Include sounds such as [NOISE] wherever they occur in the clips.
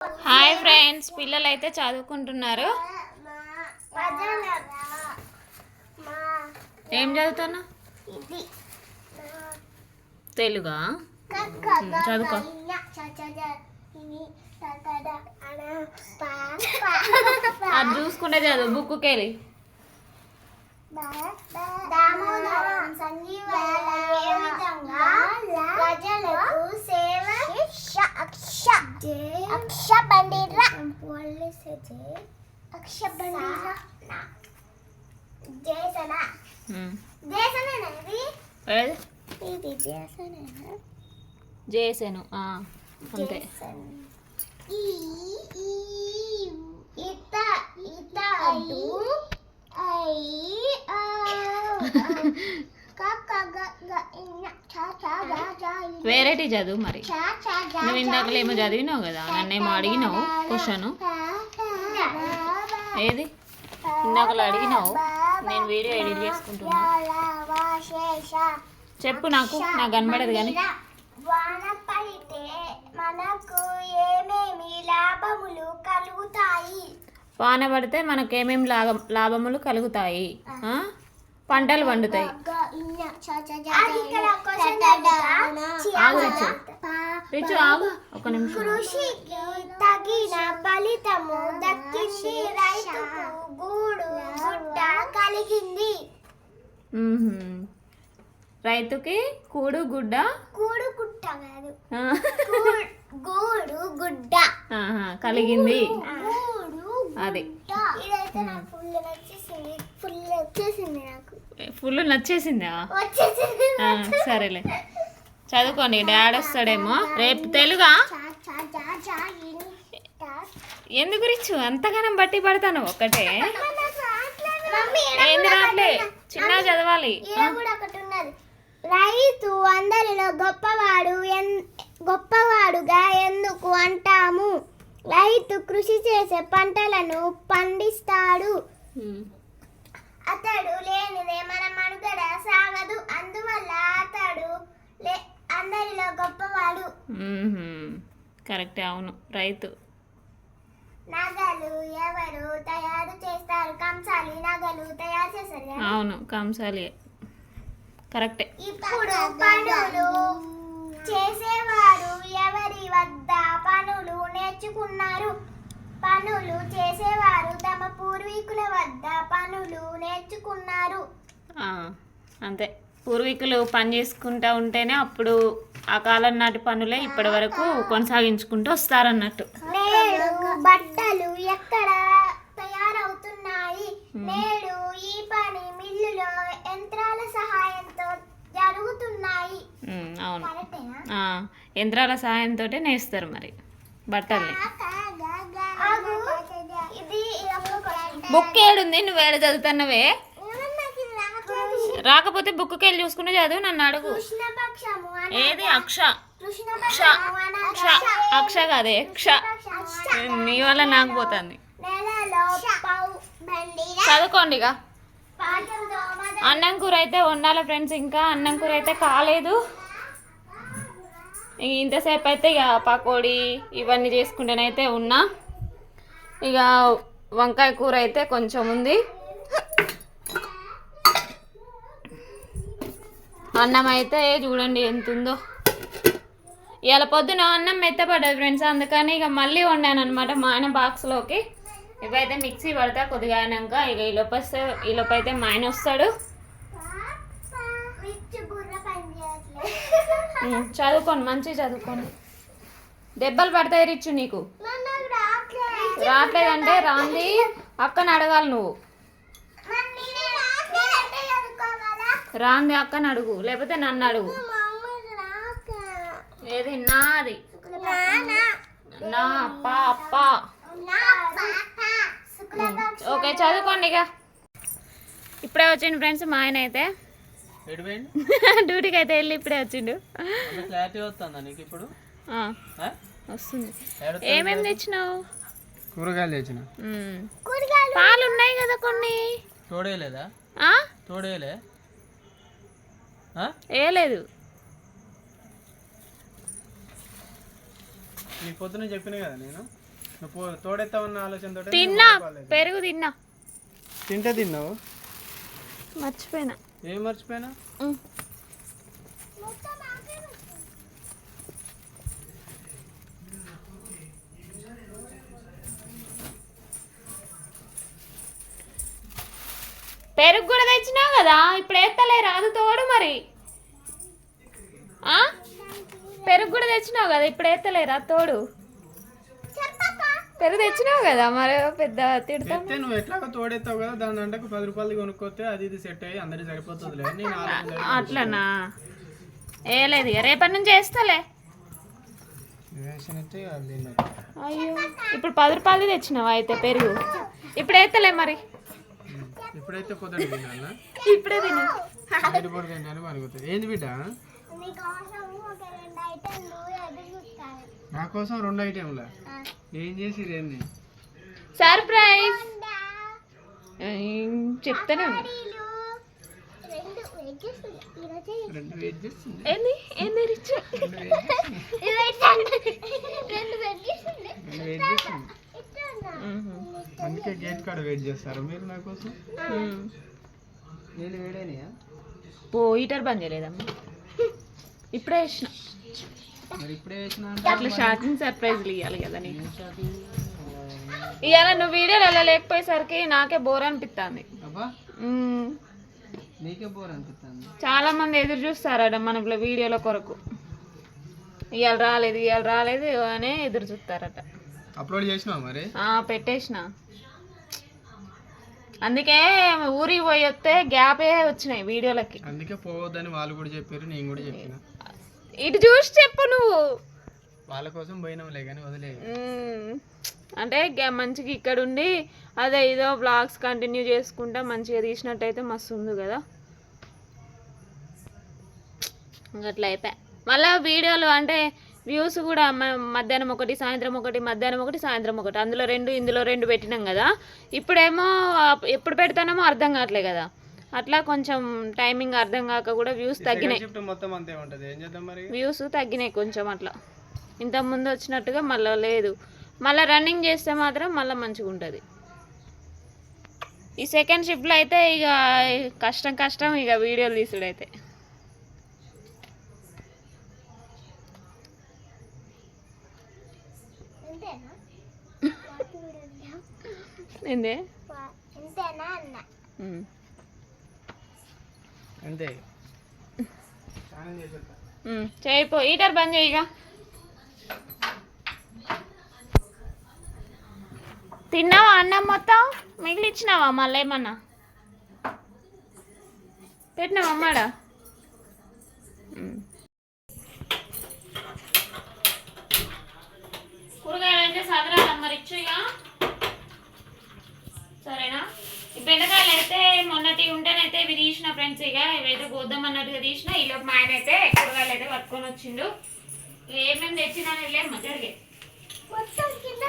Hi friends పిల్లలు అయితే చదువుకుంటున్నారు. ఏం చదువుతున్నా తెలుగా? చదువుకో. అది చూసుకుంటే చదువు బుక్కి వెళ్ళి దామోదరం విధంగా ప్రజలకు సేవ అక్ష. అక్ష బండిర అక్ష బండిర జేసన. ఉమ్. జేసనేనా ఇది? చేసాను ఆ, అంతే. ఈ ఈ ఇత ఇతడు ఐ [LAUGHS] వేరేటి చదువు మరి. నువ్వు ఇందాకలు ఏమో చదివినావు కదా నన్నేమో అడిగినావు క్వశ్చన్ ఏది? ఇందాకలు అడిగినావు నేను వీడియో ఎడిట్ చేసుకుంటున్నా. చెప్పు నాకు నాకు కనబడదు కానీ. వాన పడితే మనకు ఏమేమి లాభములు కలుగుతాయి? వాన పడితే మనకు ఏమేమి లాభ లాభములు కలుగుతాయి? ఆ? పంటలు పండుతాయి. రిచు. ఆగు ఒక నిమిషం. కృషికి తగిన ఫలితము దక్కింది. రైతుకు గూడు గుడ్డ కలిగింది. రైతుకి కూడు గుడ్డ? గూడు గుట్ట కాదు. గూడు- గూడు గుడ్డ. కలిగింది. అది. ఇదైతే నాకు ఫుల్ నచ్చేసింది. ఫుల్ వచ్చేసింది నాకు. ఫుల్ నచ్చేసిందా? సరేలే. చదువుకోండి డాడీ వస్తాడేమో. రేపు తెలుగా. ఎందుకు రిచ్చు అంతగానం బట్టి పడతాను ఈడ ఏంది రాట్లే ఒకటి. చిన్న చదవాలి. ఒకటి రైతు అందరిలో గొప్పవాడు గొప్పవాడుగా ఎందుకు అంటాము? రైతు కృషి చేసే పంటలను పండిస్తాడు. అతడు లేనిదే మన మనుగడ సాగదు. అందువల్ల అతడు అందరిలో గొప్పవాడు. కరెక్టే అవును. రైతు. నగలు ఎవరు తయారు చేస్తారు? కంసాలి నగలు తయారు చేస్తారు. అవును కంసాలి. కరెక్టే. ఇప్పుడు పనులు చేసేవారు ఎవరి వద్ద పనులు నేర్చుకున్నారు? పనులు చేసేవారు తమ పూర్వీకుల వద్ద పనులు నేర్చుకున్నారు. అంతే. పూర్వీకులు పని చేసుకుంటా ఉంటేనే అప్పుడు ఆ కాలం నాటి పనులే ఇప్పటి వరకు కొనసాగించుకుంటూ వస్తారన్నట్టు. నేడు బట్టలు ఎక్కడ తయారవుతున్నాయి? నేడు ఈ పని మిల్లులో యంత్రాల సహాయంతో జరుగుతున్నాయి. అవును. యంత్రాల సహాయంతో నేస్తారు మరి బట్టల్ని ఆగు. ఇది ఒక question. బుక్ ఏడుంది నువ్వు ఏడు చదువుతున్నవే? రాకపోతే బుక్కి వెళ్ళి చూసుకుని చదువు నన్ను అడుగు. ఏది? అక్ష. క్ష క్ష అక్ష కాదే క్ష. అక్ష. నీ వల్ల నాకు పోతుంది. చదువుకోండి ఇక అన్నం కూర అయితే వండాలి ఫ్రెండ్స్ ఇంకా అన్నం కూర అయితే కాలేదు. ఇంతసేపు అయితే ఇక పకోడీ ఇవన్నీ చేసుకుంటేనైతే ఉన్నా. ఇక వంకాయ కూర అయితే కొంచెం ఉంది. అన్నం అయితే చూడండి ఎంత ఉందో ఇవాళ పొద్దున అన్నం మెత్తపడ్డది ఫ్రెండ్స్ అందుకని ఇక మళ్ళీ వండాను అనమాట మా ఆయన బాక్స్లోకి ఇవైతే మిక్సీ పడతా కొద్దిగా అయినాక ఇక ఈ లోపు వస్తే ఈ లోపు అయితే మా ఆయన వస్తాడు. [LAUGHS] చదువుకోండి మంచిగా చదువుకోండి. దెబ్బలు పడతాయి రిచ్చు నీకు. రావట్లేదంటే రాంది. అక్కని అడగాలి నువ్వు. రాంది అక్కని అడుగు. లేకపోతే నన్ను అడుగు. ఏది? నాది. నా పాప ఓకే చదువుకోండి ఇక. ఇప్పుడే వచ్చిండు ఫ్రెండ్స్ మా ఆయన అయితే. డ్యూటీకి అయితే వెళ్ళి ఇప్పుడే వచ్చిండు. వస్తుందా ఏమేమి తెచ్చినావు? కూరగాయలు తెచ్చిన. పాలు ఉన్నాయి కదా కొన్ని. తోడేయలేదా? ఆ? తోడేయలే. ఆ? ఏ లేదు నీకు పొద్దున చెప్పిన కదా నేను? తోడెత్తామన్న ఆలోచనతో తిన్నా. పెరుగు తిన్నా. తింటే తిన్నావు? మర్చిపోయినా. ఏం మర్చిపోయినా? పెరుగు కూడా తెచ్చినావు కదా? ఇప్పుడు ఎత్తలే రాదు తోడు మరి? పెరుగు కూడా తెచ్చినావు కదా? ఇప్పుడు ఎత్తలేరా? తోడు. పెరుగు తెచ్చినావు కదా? మరి పెద్ద తిడతాం. నువ్వు ఎట్లాగో తోడెత్తావు కదా? దాని అంటే పది రూపాయలు కొనుక్కోతే అది ఇది సెట్ అయ్యి అందరికి ఆలోచన అట్లనా? ఏ లేదు రేపటి నుంచి వేస్తలే అయ్యో. ఇప్పుడు పది రూపాయలు తెచ్చినావా అయితే పెరుగు? ఇప్పుడు వేస్తలే మరి. ఇప్పుడైతే పొద్దున తినాలా? ఇప్పుడే తిను. ఇప్పుడు తింటాను పనుకుతుంది ఏంది బిడ్డ? నా కోసం రెండు ఐటెంలా? ఏం చేసి ఏంది? సర్ప్రైజ్. చెప్తానే రెండు వెజ్జెస్ ఏంది? ఏంది రిచ్? రెండు వెజ్ చేస్తుంది రెండు వెజ్జెస్ అందుకే గేట్ కాడ వెయిట్ చేస్తారు మీరు నా కోసం? నేను వేడేనియా? ఓ హీటర్ బంద్ చేయలేదమ్మా ఇప్పుడే వేసిన మరి ఇప్పుడే వేసిన అట్లా షాకింగ్ సర్ప్రైజ్లు ఇవ్వాలి కదా నీకు. ఇవాళ నువ్వు వీడియోలు అలా లేకపోయేసరికి నాకే బోర్ అనిపిస్తుంది అబ్బా. నీకే బోర్ అనిపిస్తుంది చాలా మంది ఎదురు చూస్తారట మన వీడియోల కొరకు. ఇవాళ రాలేదు ఇవాళ రాలేదు అని ఎదురు చూస్తారట. అప్లోడ్ చేసినావా మరి? ఆ, పెట్టేసిన. అందుకే ఊరికి పోయి వస్తే గ్యాపే వచ్చినాయి వీడియోలకి. అందుకే పోవద్దని వాళ్ళు కూడా చెప్పారు నేను కూడా చెప్పిన. ఇటు చూసి చెప్పు నువ్వు. వాళ్ళ కోసం పోయినాంలే కానీ వదిలే. అంటే మంచిగా ఇక్కడ ఉండి అదే ఏదో బ్లాగ్స్ కంటిన్యూ చేసుకుంటా మంచిగా తీసినట్టయితే మస్తు ఉంది కదా. ఇంకా అట్లా అయిపోయా. మళ్ళీ వీడియోలు అంటే వ్యూస్ కూడా మధ్యాహ్నం ఒకటి సాయంత్రం ఒకటి మధ్యాహ్నం ఒకటి సాయంత్రం ఒకటి. అందులో రెండు ఇందులో రెండు పెట్టినాం కదా. ఇప్పుడేమో ఎప్పుడు పెడతానేమో అర్థం కావట్లే కదా. అట్లా కొంచెం టైమింగ్ అర్థం కాక కూడా వ్యూస్ తగ్గినాయి. వ్యూస్ తగ్గినాయి కొంచెం అట్లా. ఇంత ముందు వచ్చినట్టుగా మళ్ళీ లేదు. మళ్ళీ రన్నింగ్ చేస్తే మాత్రం మళ్ళీ మంచిగా ఉంటుంది. ఈ సెకండ్ షిఫ్ట్లో అయితే ఇక కష్టం కష్టం ఇక వీడియోలు తీసుడైతే. ఏందే. అంతే. చేయిపో హీటర్ బంద్ చేయిగా తిన్నావా అన్నం మొత్తం? మిగిలిచ్చినావా మళ్ళీ ఏమన్నా? పెట్టినావా అమ్మాడా ఉమ్. కూరగాయలు అయితే రిచ్చు ఇక సరేనా? ఈ బెండకాయలు అయితే మొన్నటి ఉంటేనైతే ఇవి తీసిన ఫ్రెండ్స్ ఇక ఇవైతే గోద్దాం అన్నట్టుగా తీసిన. ఈలోపు మా ఆయన అయితే కూరగాయలు అయితే పట్టుకొని వచ్చిండు. ఏమేమి తెచ్చినాను లేమ్మా జరిగే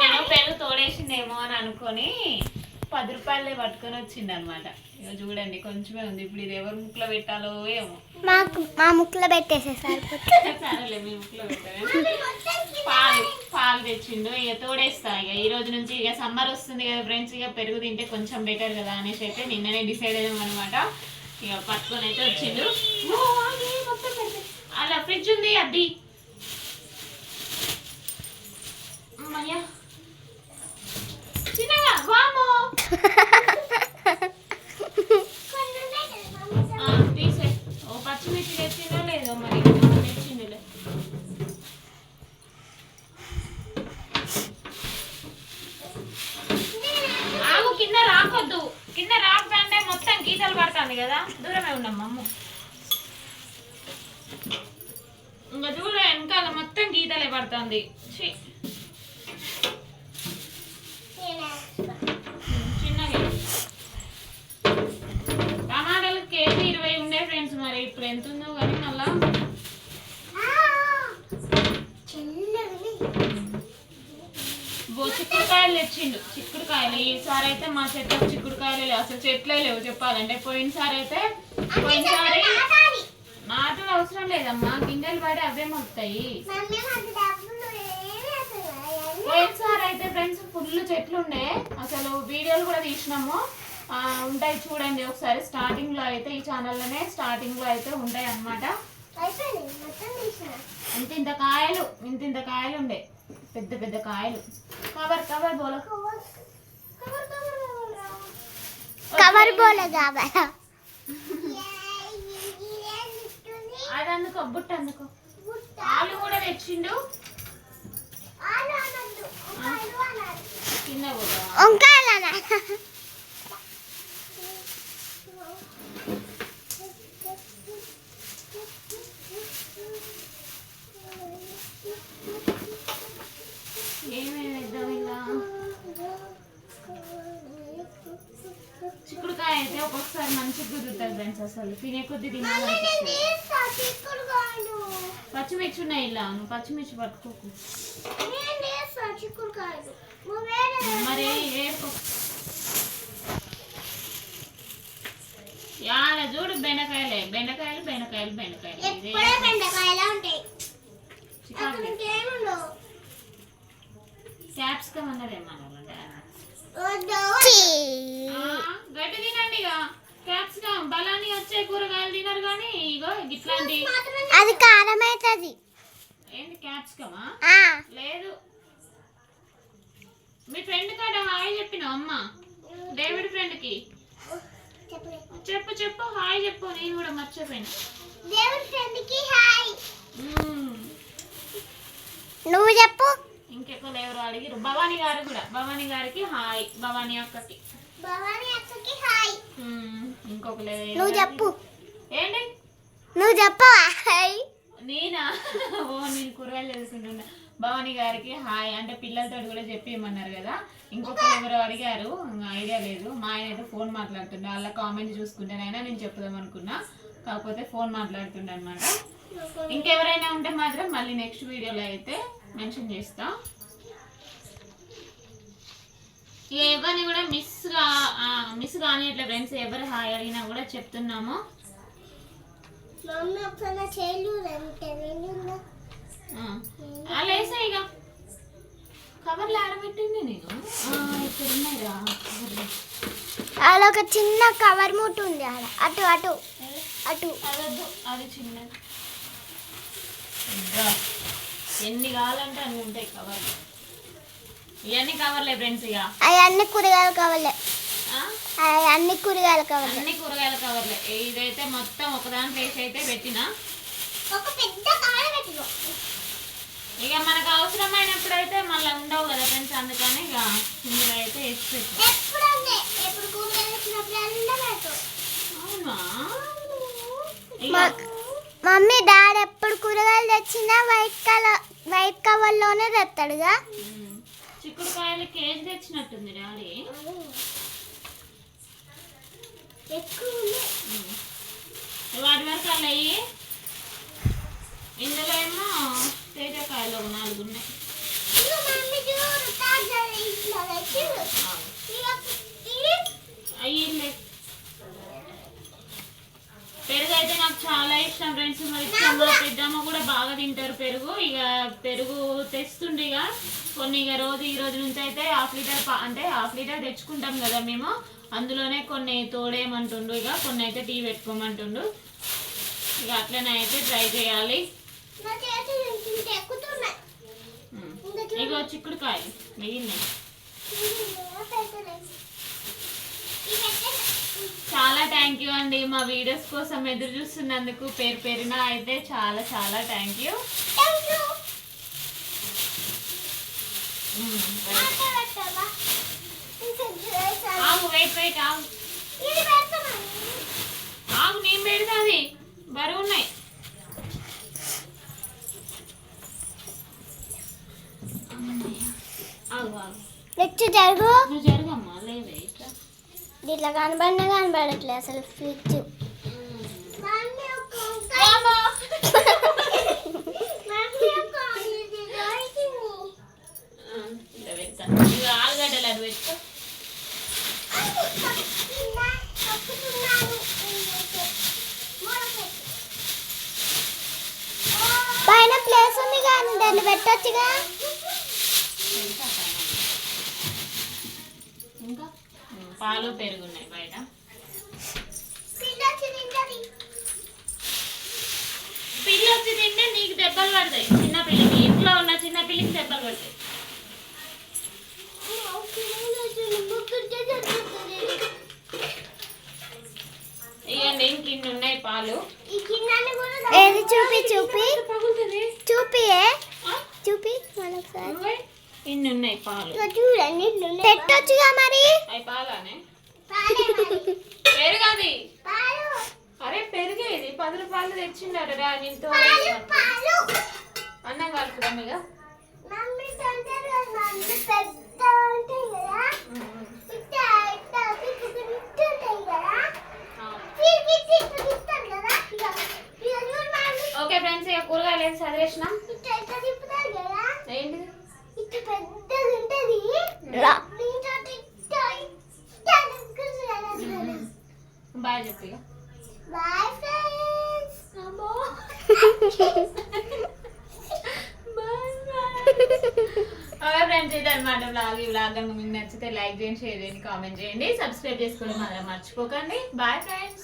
నేను పెరుగు తోడేసిందేమో అని అనుకొని పది రూపాయలే పట్టుకొని వచ్చిండు అనమాట ఇక చూడండి కొంచెమే ఉంది. ఇప్పుడు ఇది ఎవరు ముక్కులో పెట్టాలో ఏమో. మాకు మా ముక్కులో పెట్టేసేసారు సరేలే మీ ముక్కులో పెట్టాను పాలు తెచ్చిండు ఇక తోడేస్తా ఇక. ఈ రోజు నుంచి ఇక సమ్మర్ వస్తుంది కదా ఫ్రెండ్స్ ఇక పెరుగు తింటే కొంచెం బెటర్ కదా అనేసి అయితే నిన్ననే డిసైడ్ అయ్యాం అనమాట ఇక పట్టుకొని అయితే వచ్చిండు. అలా ఫ్రిడ్జ్ ఉంది అది అమ్మయ్యా. చిన్నగా వామో [LAUGHS] ఆ, తీసే ఓ పచ్చిమిర్చి తెచ్చిందో లేదో మరి ఆ, తెచ్చిండులే ఆగు కింద రాకొద్దు కింద రాకంటే మొత్తం గీతలు కదా. దూరమే ఉన్నాం అమ్మ. ఇంకా చూడ వెనకాల మొత్తం గీతలే పడుతుంది. ఛీ, చిన్నగా టమాటాలు కేజీ ఇరవై ఉండే ఫ్రెండ్స్ మరి. ఇప్పుడు ఎంత ఉందో కానీ మళ్ళా బో చిక్కుడుకాయలు తెచ్చిండు. చిక్కుడుకాయలు. ఈసారి అయితే మా చెట్లకు చిక్కుడుకాయలు లేవు. అసలు చెట్లే లేవు చెప్పాలంటే. పోయినసారి అయితే పోయినసారి నాటులు. అవసరం లేదమ్మా. గింజలు పడి అవే మొత్తాయి పోయినసారి అయితే ఫ్రెండ్స్ ఫుల్ చెట్లు ఉండే. అసలు వీడియోలు కూడా తీసినాము. ఉంటాయి చూడండి ఒకసారి. స్టార్టింగ్లో అయితే ఈ ఛానల్లోనే స్టార్టింగ్లో అయితే ఉంటాయి తీసిన. ఇంత ఇంత కాయలు ఇంత ఇంత కాయలు ఉండే. పెద్ద పెద్ద కాయలు. కవర్ కవర్ బోల. కవర్ బోలే. కావాలా. అది అందుకో బుట్ట అందుకో. ఆలు కూడా తెచ్చిండు. కింద కూడా వంకాయలనా [LAUGHS] ఏమేమి వేద్దాం ఇలా? చిక్కుడుకాయ అయితే ఒక్కొక్కసారి మంచిగా కుదురుతుంది ఫ్రెండ్స్ అసలు. తినే కొద్ది తినాలనిపిస్తుంది పచ్చిమిర్చి ఉన్నాయి ఇలా. నువ్వు పచ్చిమిర్చి పట్టుకోకు. మరి యాడ చూడు బెండకాయలే. బెండకాయలు బెండకాయలు బెండకాయలు. బెండకాయలా ఉంటాయి? క్యాప్సికమ్ అన్నది ఏమన్నా వద్దు. గడ్డి తినండి ఇక క్యాప్సికమ్ బలాన్ని వచ్చే కూరగాయలు తినరు కానీ ఇగో ఇట్లాంటి అది కారం అవుతుంది ఏంటి క్యాప్సికమా లేదు. మీ ఫ్రెండ్ కాడ హాయ్ చెప్పిన అమ్మ. డేవిడ్ ఫ్రెండ్కి చెప్పు చెప్పు. హాయ్ చెప్పు. నేను కూడా మర్చిపోయినా. దేవుడి ఫ్రెండ్కి హాయ్. మ్మ్. నువ్వు చెప్పు. ఇంకెక్కువ ఎవరు అడిగిరు భవానీ గారు కూడా. భవానీ గారికి హాయ్. భవానీ అక్కకి. భవానీ అక్కకి హాయ్. ఎవరు నువ్వు చెప్పు. ఏంటి? నువ్వు చెప్పవా? హాయ్. నేనా? ఓ నేను కూరగాయలు చేసుకుంటున్నా భవానీ గారికి హాయ్. అంటే పిల్లలతో కూడా చెప్పిమన్నారు కదా. ఇంకొకరు ఎవరో అడిగారు. ఐడియా లేదు. మా ఆయన అయితే ఫోన్ మాట్లాడుతుండే. వాళ్ళ కామెంట్ చూసుకుంటేనైనా నేను చెప్పుదాం అనుకున్నా. కాకపోతే ఫోన్ మాట్లాడుతుండే అనమాట ఇంకెవరైనా ఉంటే మాత్రం మళ్ళీ నెక్స్ట్ వీడియోలో అయితే మెన్షన్ చేస్తా. ఎవరిని కూడా మిస్గా మిస్ కానీ ఇట్లా ఫ్రెండ్స్ ఎవరు హాయ్ అడిగినా కూడా చెప్తున్నాము. అలా వేసా ఇక కవర్లు ఆడబెట్టింది నేను. ఇక్కడ ఉన్నాయిరా. అలా ఒక చిన్న కవర్ మూట ఉంది ఆడ. అటు అటు అటు. అది చిన్నది. ఎన్ని కావాలంటే అన్ని ఉంటాయి కవర్లు ఇవన్నీ కవర్లే ఫ్రెండ్స్ ఇక. అవి అన్ని కూరగాయలు కావాలి అన్ని కూరగాయలు కావాలి అన్ని కూరగాయల కవర్లే ఇదైతే మొత్తం ఒకదాని వేసి అయితే పెట్టిన. ఒక పెద్ద కవర్ పెట్టిన ఇక మనకు అవసరమైనప్పుడు అయితే మళ్ళీ ఉండవు కదా ఫ్రెండ్స్ అందుకని ఇక ఇందులో అయితే వేసి పెట్టిన ఎప్పుడు అంతే ఎప్పుడు కూరగాయలు వచ్చినప్పుడు అంతా పెట్టు అవునా? మమ్మీ డాడీ ఎప్పుడు కూరగాయలు తెచ్చినా వైట్ కలర్ వైట్ కవర్లోనే తెస్తాడుగా ఉమ్. చిక్కుడుకాయలు కేజీ తెచ్చినట్టుంది డాడీ. వాటి వరకు అలా ఇందులో ఏమో తేజకాయలు ఒక నాలుగు ఉన్నాయి మమ్మీ చూడు తాజా ఇట్లా తెచ్చిండు అయ్యి పెరుగు అయితే నాకు చాలా ఇష్టం ఫ్రెండ్స్ మరి ఇష్టం మా పెద్దమ్మ కూడా బాగా తింటారు పెరుగు. ఇక పెరుగు తెస్తుండే ఇక. కొన్ని ఇక రోజు ఈ రోజు నుంచి అయితే హాఫ్ లీటర్ పా- అంటే హాఫ్ లీటర్ తెచ్చుకుంటాం కదా మేము. అందులోనే కొన్ని తోడేయమంటుండు ఇక. కొన్ని అయితే టీ పెట్టుకోమంటుండు. ఇక అట్లనే అయితే ట్రై చేయాలి. ఇగో చిక్కుడుకాయలు మిగిలినాయి. చాలా థ్యాంక్ యూ అండి మా వీడియోస్ కోసం ఎదురు చూస్తున్నందుకు. పేరు పేరున అయితే చాలా చాలా థ్యాంక్ యూ వెయిట్ వెయిట్ ఆగు ఆగు నేను పెడతాది బరువు ఉన్నాయి ఆగు ఆగు నెక్స్ట్ జరుగు నువ్వు జరగమ్మా లేవే ఇట్లా ఇట్లా కనబడినా కనబడట్లేదు అసలు ఫ్రిడ్జ్ ఆలుగడ్డలు అది పెట్టుకో పైన ప్లేస్ ఉంది కానీ దాన్ని పెట్టొచ్చుగా పెడతా పాలు పెరుగున్నాయి బయట. పిల్లి వచ్చి తింటే నీకు దెబ్బలు పడతాయి. చిన్న పిల్లికి. ఇంట్లో ఉన్న చిన్న పిల్లికి దెబ్బలు పడతాయి. ఇవ్వండి ఉన్నాయి పాలు. చూపి చూపి. చూపి చూపి మనొకసారి ఇన్ని ఉన్నాయి పాలు. చూడండి పెట్టొచ్చుగా మరి? అవి పాలానే? పెరుగది. అరే పెరిగే ఇది పది రూపాయలు తెచ్చిండారు రా నీతో అన్నం కలుపుదాం ఇక తొందరగా మమ్మీ పెద్ద ఉంటాయి కదా ఇట్ట ఇట్ట పిచ్చి పిచ్చి ఉంటాయి కదా పిచ్చి పిచ్చి ఇస్తారు కదా ఇక ఇక చూడు మమ్మీ ఓకే ఫ్రెండ్స్ ఇక కూరగాయలు వేసి చదివేసినాం ఇట్ట ఇట్ట తిప్పుతారు కదా ఏంటిది ఇట్ట పెద్దది ఉంటది బాయ్ చెప్పు ఇక. బాయ్ ఫ్రెండ్స్ అమ్మో ఓకే ఫ్రెండ్స్ ఇది అనమాట బ్లాగ్ ఈ బ్లాగ్ కనుక మీకు నచ్చితే లైక్ చేయండి షేర్ చేయండి కామెంట్ చేయండి. సబ్స్క్రైబ్ చేసుకోవడం మాత్రం మర్చిపోకండి. Bye friends bye